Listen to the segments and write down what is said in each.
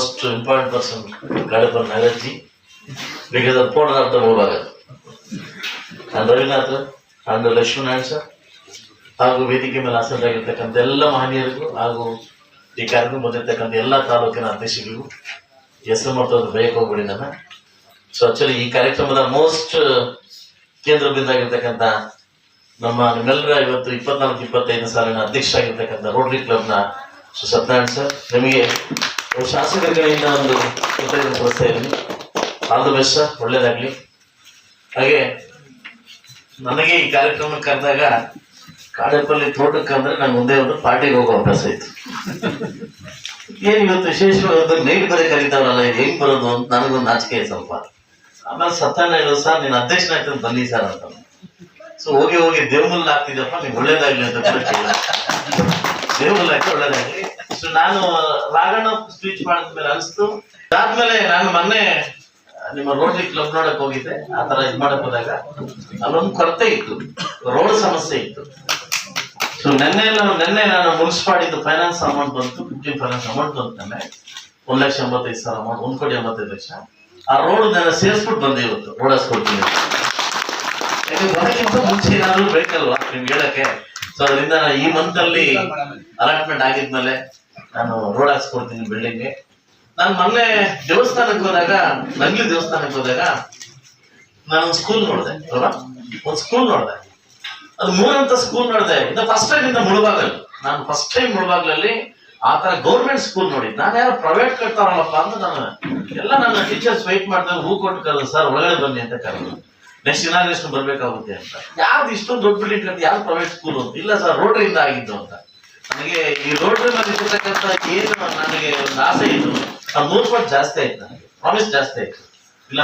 most important person Kadapa Nagaji, because the porter ಅರ್ಥ Mobaga. And Ravinath and Lakshminarayana sir ಹಾಗೂ ವೇದಿಕೆ ಮೇಲೆ ಆಸರಾಗಿರ್ತಕ್ಕಂಥ ಎಲ್ಲ ಮಹನೀಯರಿಗೂ ಹಾಗೂ ಈ ಕಾರ್ಯಕ್ರಮ ಎಲ್ಲಾ ಎಲ್ಲ ತಾಲೂಕಿನ ಅಧ್ಯಕ್ಷರಿಗೂ ಹೆಸರು ಮಾಡ್ತೋದು ಬೇಯಕ್ಕೆ ಹೋಗ್ಬಿಡಿ ನನ್ನ ಸೊ ಆಕ್ಚುಲಿ ಈ ಕಾರ್ಯಕ್ರಮದ ಮೋಸ್ಟ್ ಕೇಂದ್ರ ಬಿಂದಾಗಿರ್ತಕ್ಕಂಥ ನಮ್ಮ ನಿಮ್ಮೆಲ್ಲರ ಇವತ್ತು ಇಪ್ಪತ್ನಾಲ್ಕು ಇಪ್ಪತ್ತೈದು ಸಾಲಿನ ಅಧ್ಯಕ್ಷರಾಗಿರ್ತಕ್ಕಂಥ ರೋಟರಿ ಕ್ಲಬ್ನ ಸತ್ಯನಾರಾಯಣ ಸರ್ ನಿಮಗೆ ಶಾಸಕರ ಕಡೆಯಿಂದ ಒಂದು ಕೃತಜ್ಞತೆ ತೋರಿಸ್ತಾ ಇದ್ದೀನಿ. ಆಲ್ ದ ಬೆಸ್ಟ್ ಸರ್ ಒಳ್ಳೇದಾಗ್ಲಿ. ಹಾಗೆ, ನನಗೆ ಈ ಕಾರ್ಯಕ್ರಮಕ್ಕೆ ಕರೆದಾಗ ಕಾಡೇಪಲ್ಲಿ ತೋಟಕ್ಕೆ ಅಂದ್ರೆ ನಾನು ಮುಂದೆ ಒಂದು ಪಾರ್ಟಿಗೆ ಹೋಗೋ ಅಭ್ಯಾಸ ಇತ್ತು. ಏನು ಇವತ್ತು ವಿಶೇಷವಾಗಿ ನೈಟ್ ಬರೀ ಕರೀತಾವಲ್ಲ ಇದು ಹೆಂಗ್ ಬರೋದು ಅಂತ ನನಗೊಂದು ನಾಚಿಕೆ ಸ್ವಲ್ಪ. ಆಮೇಲೆ ಸತ್ತಾನ ಹೇಳಿದ್ರು ಸರ್, ನೀನು ಅಧ್ಯಕ್ಷನಾಗ್ತದೆ ಬನ್ನಿ ಸರ್ ಅಂತ. ಸೊ ಹೋಗಿ ಹೋಗಿ ದೇವಮಲ್ಲ ಆಗ್ತಿದ್ದಪ್ಪ ನೀವು ಒಳ್ಳೇದಾಗ್ಲಿ ಅಂತ ಕೂಡ ಒಳ್ಳೇದಾಗ್ಲಿ ಸೊ ನಾನು ರಾಘಣ್ಣ ಸ್ಪೀಚ್ ಮಾಡಿದ್ಮೇಲೆ ಅನಿಸ್ತು. ಅದಾದ್ಮೇಲೆ ನಾನು ಮೊನ್ನೆ, ನಿಮ್ಮ ರೋಟರಿ ಕ್ಲಬ್ ನೋಡಕ್ ಹೋಗಿದ್ದೆ. ಆ ತರ ಇದ್ ಮಾಡಕ್ ಹೋದಾಗ ಅಲ್ಲೊಂದು ಕೊರತೆ ಇತ್ತು. ರೋಡ್ ಸಮಸ್ಯೆ ಇತ್ತು. ಸೊ ನಿನ್ನೆ ನಾನು ನಿನ್ನೆ ನಾನು ಮುನ್ಸಿಪಾಲಿಟಿ ಫೈನಾನ್ಸ್ ಅಮೌಂಟ್ ಬಂತು ಫಿಫ್ಟಿ ಫೈನಾನ್ಸ್ ಅಮೌಂಟ್ ಬಂತಾನೆ ಒಂದ್ ಲಕ್ಷ ಎಂಬತ್ತೈದು ಸಾವಿರ ಅಮೌಂಟ್ ಒಂದ್ ಕೋಟಿ ಎಂಬತ್ತೈದು ಲಕ್ಷ. ಆ ರೋಡ್ ನಾನು ಸೇರಿಸ್ಬಿಟ್ಟು ಬಂದೆ ಇವತ್ತು ರೋಡ್ ಹಾಸ್ಕೊಡ್ತೀನಿ ಬರೋಕ್ಕಿಂತ ಮುಂಚೆ ಏನಾದ್ರು ಬೇಕಲ್ವಾ? ನಿಮ್ಗೆ ಹೇಳಕ್ಕೆ? ಸೊ ಅದರಿಂದ ಈ ಮಂತ್ ಅಲ್ಲಿ ಅಲಾಟ್ಮೆಂಟ್ ಆಗಿದ್ಮೇಲೆ ನಾನು ರೋಡ್ ಹಾಕ್ಸ್ಕೊಡ್ತೀನಿ ಬಿಲ್ಡಿಂಗ್ ನಾನು ಮೊನ್ನೆ ದೇವಸ್ಥಾನಕ್ಕೆ ಹೋದಾಗ, ನಂಗ್ಲಿ ದೇವಸ್ಥಾನಕ್ಕೆ ಹೋದಾಗ ನಾನು ಸ್ಕೂಲ್ ನೋಡಿದೆ, ಅಲ್ವಾ? ಒಂದು ಸ್ಕೂಲ್ ನೋಡಿದೆ. ಅದು ಮೂರಂತ ಸ್ಕೂಲ್ ನೋಡಿದೆ. ಇದು ಫಸ್ಟ್ ಟೈಮ್ ಇಂದ ಮುಳುಬಾಗಲ್. ನಾನು ಫಸ್ಟ್ ಟೈಮ್ ಮುಳುಬಾಗ್ಲಲ್ಲಿ ಆ ತರ ಗೌರ್ಮೆಂಟ್ ಸ್ಕೂಲ್ ನೋಡಿ ನಾನು ಯಾರು ಪ್ರೈವೇಟ್ ಕಟ್ತಾರಲ್ಲಪ್ಪ ಅಂತ ನಾನು ಎಲ್ಲ ನನ್ನ ಟೀಚರ್ಸ್ ವೆಯ್ಟ್ ಮಾಡಿದಾಗ ಹೂ ಕೊಟ್ಟು ಕರೆದ್ರು, ಸರ್, ಒಳಗಡೆ ಬನ್ನಿ ಅಂತ ಕರೆದು ನೆಕ್ಸ್ಟ್ ಇನಾಗ್ರೇಷನ್ ಬರ್ಬೇಕಾಗುತ್ತೆ ಅಂತ. ಯಾವ್ದು ಇಷ್ಟೊಂದು ದೊಡ್ಡ ಬಿಲ್ಡಿಂಗ್ ಕಟ್ಟಿ ಯಾವ್ದು ಪ್ರೈವೇಟ್ ಸ್ಕೂಲ್ ಅಂತ? ಇಲ್ಲ ಸರ್ ರೋಡ್ರಿಂದ ಆಗಿದ್ದು ಅಂತ. ನನಗೆ ಈ ರೋಡ್ರಿ ನಲ್ಲಿ ಇರ್ತಕ್ಕಂಥ ಏನು ನನಗೆ ಒಂದು ಆಸೆ ಇತ್ತು ಅದು ಪಟ್ಟು ಜಾಸ್ತಿ ಆಯ್ತು ನನಗೆ ಪ್ರಾಮಿಸ್ ಜಾಸ್ತಿ ಆಯ್ತು. ಇಲ್ಲ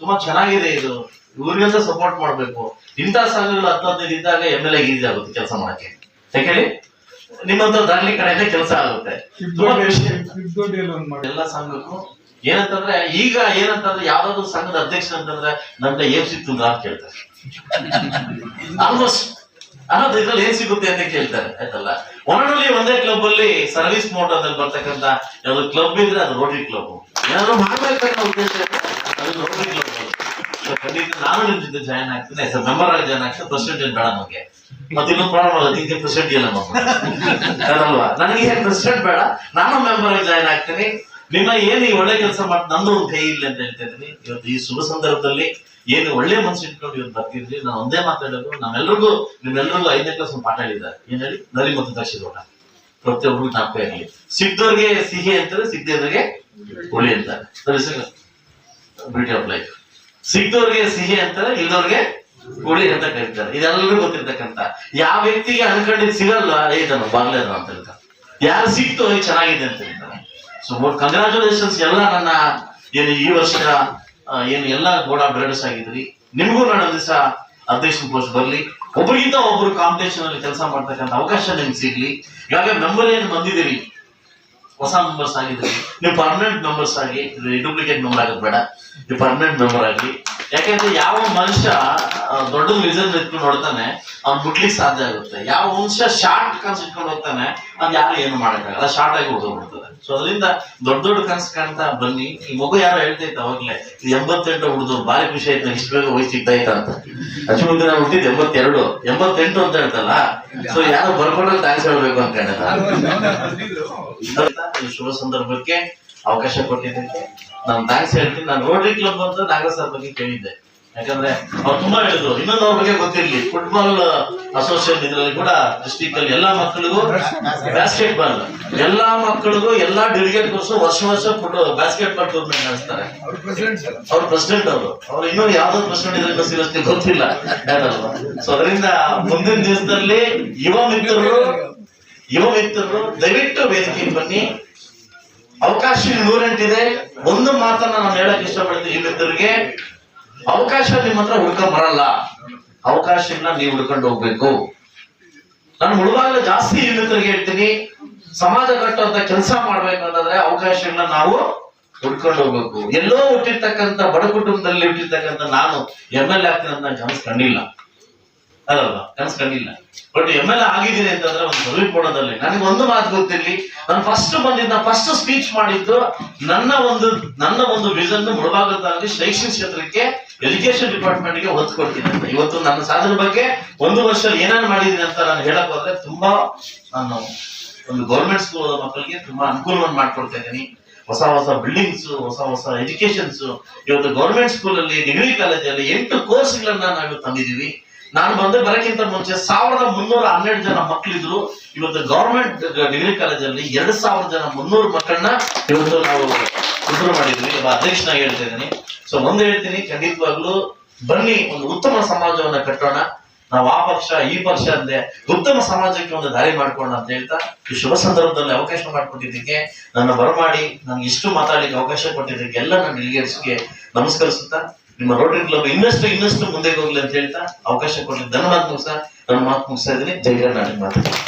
ತುಂಬಾ ಚೆನ್ನಾಗಿದೆ ಇದು. ಇವ್ರಿಗೆಲ್ಲ ಸಪೋರ್ಟ್ ಮಾಡ್ಬೇಕು. ಇಂಥ ಸಂಘಗಳು ಹತ್ತು ಹದಿನೈದು ಇದ್ದಾಗ ಎಂ ಎಲ್ ಎ ಈಸಿ ಆಗುತ್ತೆ ಕೆಲಸ ಮಾಡಕ್ಕೆ. ಯಾಕೇಳಿ ನಿಮ್ಮಂತ ದಾಖಲೆ ಕಡೆಯಿಂದ ಕೆಲಸ ಆಗುತ್ತೆ. ಎಲ್ಲ ಸಂಘಕ್ಕೂ ಏನಂತಂದ್ರೆ ಈಗ ಏನಂತಂದ್ರೆ ಯಾವ್ದಾದ್ರು ಸಂಘದ ಅಧ್ಯಕ್ಷ ಅಂತಂದ್ರೆ ನಮ್ಗೆ ಏನ್ ಸಿಕ್ತು ಅಂತ ಕೇಳ್ತಾರೆ. ಆಲ್ಮೋಸ್ಟ್ ಅನ್ನೋದು ಇದ್ರಲ್ಲಿ ಏನ್ ಸಿಗುತ್ತೆ ಅಂತ ಕೇಳ್ತಾರೆ, ಆಯ್ತಲ್ಲ? ಒಣನಲ್ಲಿ ಒಂದೇ ಕ್ಲಬ್ ಅಲ್ಲಿ ಸರ್ವಿಸ್ ಮೋಟರ್ದಲ್ಲಿ ಬರ್ತಕ್ಕಂತ ಯಾವ್ದು ಕ್ಲಬ್ ಇದ್ರೆ ಅದು ರೋಟರಿ ಕ್ಲಬ್ ಏನಾದ್ರು ಮಾಡ್ಬೇಕನ್ನೋ ಉದ್ದೇಶ ಅದು ರೋಟರಿ ಕ್ಲಬ್ ಖಂಡಿತ ನಾನು ನಿಮ್ ಜೊತೆ ಜಾಯ್ನ್ ಆಗ್ತೀನಿ. ಸರ್ ಮೆಂಬರ್ ಆಗಿ ಜಾಯ್ನ್ ಆಗ್ತೀನಿ. ಪ್ರೆಸಿಡೆಂಟ್ ಏನ್ ಬೇಡ ನಮಗೆ. ಮತ್ತೆ ಇನ್ನೊಂದು ಪ್ರಾಬ್ಲಮ್ ಅಲ್ಲ, ನಿಮ್ಗೆ ಪ್ರೆಸಿಡೆಂಟ್ ಇಲ್ಲ ಅದಲ್ವಾ ನನಗೆ ಪ್ರೆಸಿಡೆಂಟ್ ಬೇಡ, ನಾನು ಮೆಂಬರ್ ಆಗಿ ಜಾಯ್ನ್ ಆಗ್ತೀನಿ. ನಿಮ್ಮ ಏನು ಈ ಒಳ್ಳೆ ಕೆಲಸ ಮಾಡಿ ನಂದು ಒಂದು ಕೈ ಇಲ್ಲ ಅಂತ ಹೇಳ್ತಾ ಇದ್ದೀನಿ. ಇವತ್ತು ಈ ಶುಭ ಸಂದರ್ಭದಲ್ಲಿ ಏನು ಒಳ್ಳೆ ಮನಸ್ಸು ಇಟ್ಕೊಂಡು ಇವತ್ತು ಬರ್ತಿದ್ರಿ? ನಾನು ಒಂದೇ ಮಾತಾಡೋದು. ನಾವೆಲ್ಲರಿಗೂ ನಿಮ್ಮೆಲ್ಲರಿಗೂ ಐದನೇ ಕ್ಲಾಸ್ ಪಾಠ ಹೇಳಿದ್ದಾರೆ. ಏನ್ ಹೇಳಿ? ನಲಿ ಮತ್ತು ದಕ್ಷಿಣ ಪ್ರತಿಯೊಬ್ಬರಿಗೂ ಜ್ಞಾಪಕ ಇರಲಿ. ಸಿದ್ದವ್ರಿಗೆ ಸಿಹಿ ಅಂತಾರೆ, ಸಿದ್ಧರಿಗೆ ಹುಳಿ ಅಂತಾರೆ. ಬ್ಯೂಟಿ ಆಫ್ ಲೈಫ್ ಸಿಗ್ದವ್ರಿಗೆ ಸಿಹಿ ಅಂತಾರೆ ಇಲ್ದವ್ರಿಗೆ ಹುಳಿ ಅಂತ ಕರೀತಾರೆ. ಇದೆಲ್ಲರಿಗೂ ಗೊತ್ತಿರ್ತಕ್ಕಂಥ. ಯಾವ ವ್ಯಕ್ತಿಗೆ ಅನ್ಕೊಂಡಿದ್ ಸಿಗಲ್ಲ ಏನು ಬಾಗ್ಲೇ ಅಂತ ಹೇಳ್ತಾರೆ. ಯಾರು ಸಿಕ್ತು, ಏ, ಚೆನ್ನಾಗಿದೆ ಅಂತ ಹೇಳ್ತಾರೆ. ಸೊ ಕಂಗ್ರಾಚುಲೇಷನ್ಸ್ ಎಲ್ಲ ನನ್ನ ಏನು ಈ ವರ್ಷ ಏನು ಎಲ್ಲ ಗೋಡ ಬ್ರೇಡರ್ಸ್ ಆಗಿದ್ರಿ ನಿಮಗೂ ನಾನು ದಿವಸ ಅಧ್ಯಕ್ಷ ಪೋಸ್ಟ್ ಬರಲಿ. ಒಬ್ಬರಿಗಿಂತ ಒಬ್ರು ಕಾಂಪಿಟೇಷನ್ ಅಲ್ಲಿ ಕೆಲಸ ಮಾಡ್ತಕ್ಕಂಥ ಅವಕಾಶ ನಿಮ್ಗೆ ಸಿಗ್ಲಿ. ಈಗಾಗಲೇ ಮೆಂಬರ್ ಏನು ಬಂದಿದ್ದೀರಿ? ಹೊಸ ಮೆಂಬರ್ಸ್ ಆಗಿದ್ರಿ ನೀವು ಪರ್ಮನೆಂಟ್ ಮೆಂಬರ್ಸ್ ಆಗಿ ಡೂಪ್ಲಿಕೇಟ್ ಮೆಂಬರ್ ಆಗೋದು ಬೇಡ. ನೀವು ಪರ್ಮನೆಂಟ್ ಮೆಂಬರ್ ಆಗಿ. ಯಾಕಂದ್ರೆ ಯಾವ ಮನುಷ್ಯ ದೊಡ್ಡ ವಿಷನ್ ಇಟ್ಕೊಂಡು ನೋಡ್ತಾನೆ ಅವ್ನ್ ಮುಟ್ಲಿಕ್ಕೆ ಸಾಧ್ಯ ಆಗುತ್ತೆ. ಯಾವ ಮನುಷ್ಯ ಶಾರ್ಟ್ ಕನ್ಸ್ ಇಟ್ಕೊಂಡು ಹೋಗ್ತಾನೆ ಅದ್ ಯಾರು ಏನು ಮಾಡಕ್ಕಾಗಲ್ಲ. ಶಾರ್ಟ್ ಆಗಿ ಉಳಿದೋಗ್ಬಿಡ್ತದೆ ಸೊ ಅದರಿಂದ ದೊಡ್ಡ ದೊಡ್ಡ ಕನ್ಸ್ ಕಾಣ್ತಾ ಬನ್ನಿ. ಈ ಮಗು ಯಾರೋ ಹೇಳ್ತೈತೆ ಅವಾಗ್ಲೇ ಎಂಬತ್ತೆಂಟು ಹುಡುದು ಬಾರಿ ಖುಷಿ ಆಯ್ತು ಇಷ್ಟು ಬೇಗ ವಯಸ್ಸು ಅಂತ. ಅಚ್ಚುಮುಂದೆ ನಾನು ಎಂಬತ್ತೆರಡು ಎಂಬತ್ತೆಂಟು ಅಂತ ಹೇಳ್ತಲ್ಲ? ಸೊ ಯಾರು ಬರ್ಕೊಂಡ್ರೆ ಡ್ಯಾನ್ಸ್ ಹೇಳ್ಬೇಕು ಅಂತ ಈ ಶುಭ ಸಂದರ್ಭಕ್ಕೆ ಅವಕಾಶ ಕೊಟ್ಟಿದ್ದಕ್ಕೆ ನಾನು ಥ್ಯಾಂಕ್ಸ್ ಹೇಳ್ತೀನಿ. ನಾನು ರೋಟರಿ ಕ್ಲಬ್ ಅಂತ ನಾಗರಾಜ್ ಸರ್ ಬಗ್ಗೆ ಕೇಳಿದ್ದೆ. ಯಾಕಂದ್ರೆ ಅವ್ರು ತುಂಬಾ ಹೇಳಿದ್ರು. ಇನ್ನೊಂದು ಅವ್ರ ಬಗ್ಗೆ ಗೊತ್ತಿರ್ಲಿ. ಫುಟ್ಬಾಲ್ ಅಸೋಸಿಯೇಷನ್ ಇದರಲ್ಲಿ ಕೂಡ ಡಿಸ್ಟಿಕ್ ಅಲ್ಲಿ ಎಲ್ಲಾ ಮಕ್ಕಳಿಗೂ ಬ್ಯಾಸ್ಕೆಟ್ ಬಾಲ್ ಎಲ್ಲಾ ಮಕ್ಕಳಿಗೂ ಎಲ್ಲಾ ಡೆಲಿಗೇಟ್ ಕೋರ್ಸ್ ವರ್ಷ ವರ್ಷ ಫುಟ್ ಬ್ಯಾಸ್ಕೆಟ್ ಬಾಲ್ ಟೂರ್ನಮೆಂಟ್ ನಡೆಸ್ತಾರೆ. ಅವ್ರ ಪ್ರೆಸಿಡೆಂಟ್ ಅವರು ಅವ್ರು. ಇನ್ನೂ ಯಾವ್ದೋ ಪ್ರೆಸಿಡೆಂಟ್ ಇದ್ರೆ ಗೊತ್ತಿಲ್ಲ. ಗೊತ್ತಿಲ್ಲ ಸೊ ಅದರಿಂದ ಮುಂದಿನ ದಿವಸದಲ್ಲಿ ಯುವ ಮಿತ್ರರು ಯುವ ಮಿತ್ರರು ದಯವಿಟ್ಟು ವೇದಿಕೆ ಬನ್ನಿ. ಅವಕಾಶ ನೂರೆಂಟಿದೆ ಒಂದು ಮಾತನ್ನ ನಾನು ಹೇಳಕ್ ಇಷ್ಟಪಡ್ತೀನಿ ಈ ಅವಕಾಶ ನಿಮ್ಮ ಹತ್ರ ಹುಡ್ಕೊಂಡ್ ಬರಲ್ಲ. ಅವಕಾಶಗಳನ್ನ ನೀವು ಹುಡ್ಕೊಂಡು ಹೋಗ್ಬೇಕು. ನಾನು ಹುಡುಗಾಗಲೇ ಜಾಸ್ತಿ ಮಿತ್ರರಿಗೆ ಹೇಳ್ತೀನಿ, ಸಮಾಜ ಕಟ್ಟುವಂತ ಕೆಲಸ ಮಾಡ್ಬೇಕಂತಂದ್ರೆ ಅವಕಾಶಗಳನ್ನ ನಾವು ಹುಡ್ಕೊಂಡು ಹೋಗ್ಬೇಕು. ಎಲ್ಲೋ ಹುಟ್ಟಿರ್ತಕ್ಕಂಥ ಬಡ ಕುಟುಂಬದಲ್ಲಿ ಹುಟ್ಟಿರ್ತಕ್ಕಂಥ ನಾನು ಎಂ ಎಲ್ ಎ ಆಗ್ತೀನಿ ಅಂತ ನಾನು ಅಲ್ಲಲ್ವಾ ಕನಸು ಕಂಡಿಲ್ಲ. ಬಟ್ ಎಂ ಎಲ್ ಎ ಆಗಿದ್ದೀನಿ ಅಂತಂದ್ರೆ ಒಂದು ಪದವಿ ಕೊಡೋದಲ್ಲಿ ನನಗೆ ಒಂದು ಮಾತು ಗೊತ್ತಿರಲಿ, ನಾನು ಫಸ್ಟ್ ಬಂದಿದ್ದ ಫಸ್ಟ್ ಸ್ಪೀಚ್ ಮಾಡಿದ್ದು ನನ್ನ ಒಂದು ನನ್ನ ಒಂದು ವಿಷನ್ ಮುಳಬಾಗದಲ್ಲಿ ಶೈಕ್ಷಣಿಕ ಕ್ಷೇತ್ರಕ್ಕೆ ಎಜುಕೇಶನ್ ಡಿಪಾರ್ಟ್ಮೆಂಟ್ಗೆ ಒತ್ತು ಕೊಡ್ತೀನಿ ಅಂತ. ಇವತ್ತು ನನ್ನ ಸಾಧನೆ ಬಗ್ಗೆ ಒಂದು ವರ್ಷ ಏನೇನು ಮಾಡಿದ್ದೀನಿ ಅಂತ ನಾನು ಹೇಳಕ್ ಹೋದ್ರೆ ತುಂಬಾ ನಾನು ಒಂದು ಗೌರ್ಮೆಂಟ್ ಸ್ಕೂಲ್ ಮಕ್ಕಳಿಗೆ ತುಂಬಾ ಅನುಕೂಲವನ್ನು ಮಾಡ್ಕೊಡ್ತಾ ಇದ್ದೀನಿ. ಹೊಸ ಹೊಸ ಬಿಲ್ಡಿಂಗ್ಸ್ ಹೊಸ ಹೊಸ ಎಜುಕೇಶನ್ಸ್ ಇವತ್ತು ಗೌರ್ಮೆಂಟ್ ಸ್ಕೂಲ್ ಅಲ್ಲಿ ಡಿಗ್ರಿ ಕಾಲೇಜಲ್ಲಿ ಎಂಟು ಕೋರ್ಸ್ಗಳನ್ನ ನಾವು ತಂದಿದೀವಿ ನಾನು ಬಂದು ಬರಕ್ಕಿಂತ ಮುಂಚೆ ಸಾವಿರದ ಮುನ್ನೂರ ಹನ್ನೆರಡು ಜನ ಮಕ್ಕಳಿದ್ರು ಇವತ್ತು ಗೌರ್ಮೆಂಟ್ ಡಿಗ್ರಿ ಕಾಲೇಜಲ್ಲಿ ಎರಡ್ ಸಾವಿರ ಜನ ಮುನ್ನೂರು ಮಕ್ಕಳನ್ನ ಇವತ್ತು ನಾವು ಉದ್ರು ಮಾಡಿದ್ವಿ. ಅಧ್ಯಕ್ಷನಾಗಿ ಹೇಳ್ತಾ ಇದ್ದೀನಿ. ಸೊ ಒಂದು ಹೇಳ್ತೀನಿ, ಖಂಡಿತವಾಗ್ಲೂ ಬನ್ನಿ, ಒಂದು ಉತ್ತಮ ಸಮಾಜವನ್ನ ಕಟ್ಟೋಣ. ನಾವು ಆ ಪಕ್ಷ, ಈ ಪಕ್ಷ ಅಂದ್ರೆ ಉತ್ತಮ ಸಮಾಜಕ್ಕೆ ಒಂದು ದಾರಿ ಮಾಡ್ಕೋಣ ಅಂತ ಹೇಳ್ತಾ ಈ ಶುಭ ಸಂದರ್ಭದಲ್ಲಿ ಅವಕಾಶ ಮಾಡಿಕೊಟ್ಟಿದ್ದಕ್ಕೆ ನನ್ನ ಬರಮಾಡಿ ನನ್ಗೆ ಇಷ್ಟು ಮಾತಾಡಲಿಕ್ಕೆ ಅವಕಾಶ ಕೊಟ್ಟಿದ್ದಕ್ಕೆ ಎಲ್ಲ ನನ್ನ ಡೆಲಿಗೇಟ್ಸ್ಗೆ ನಮಸ್ಕರಿಸುತ್ತಾ ನಿಮ್ಮ ರೋಟರಿ ಕ್ಲಬ್ ಇನ್ನಷ್ಟು ಇನ್ನಷ್ಟು ಮುಂದೆ ಹೋಗ್ಲಿ ಅಂತ ಹೇಳ್ತಾ ಅವಕಾಶ ಕೊಟ್ಟಿದ್ದ ಧನ್ಯವಾದ ಸರ್ ನನ್ನ ಮಾತು ಮುಗಿಸ್ತಾ ಇದ್ದೀನಿ. ಜೈ ಕರ್ನಾಟಕ ಮಾತು.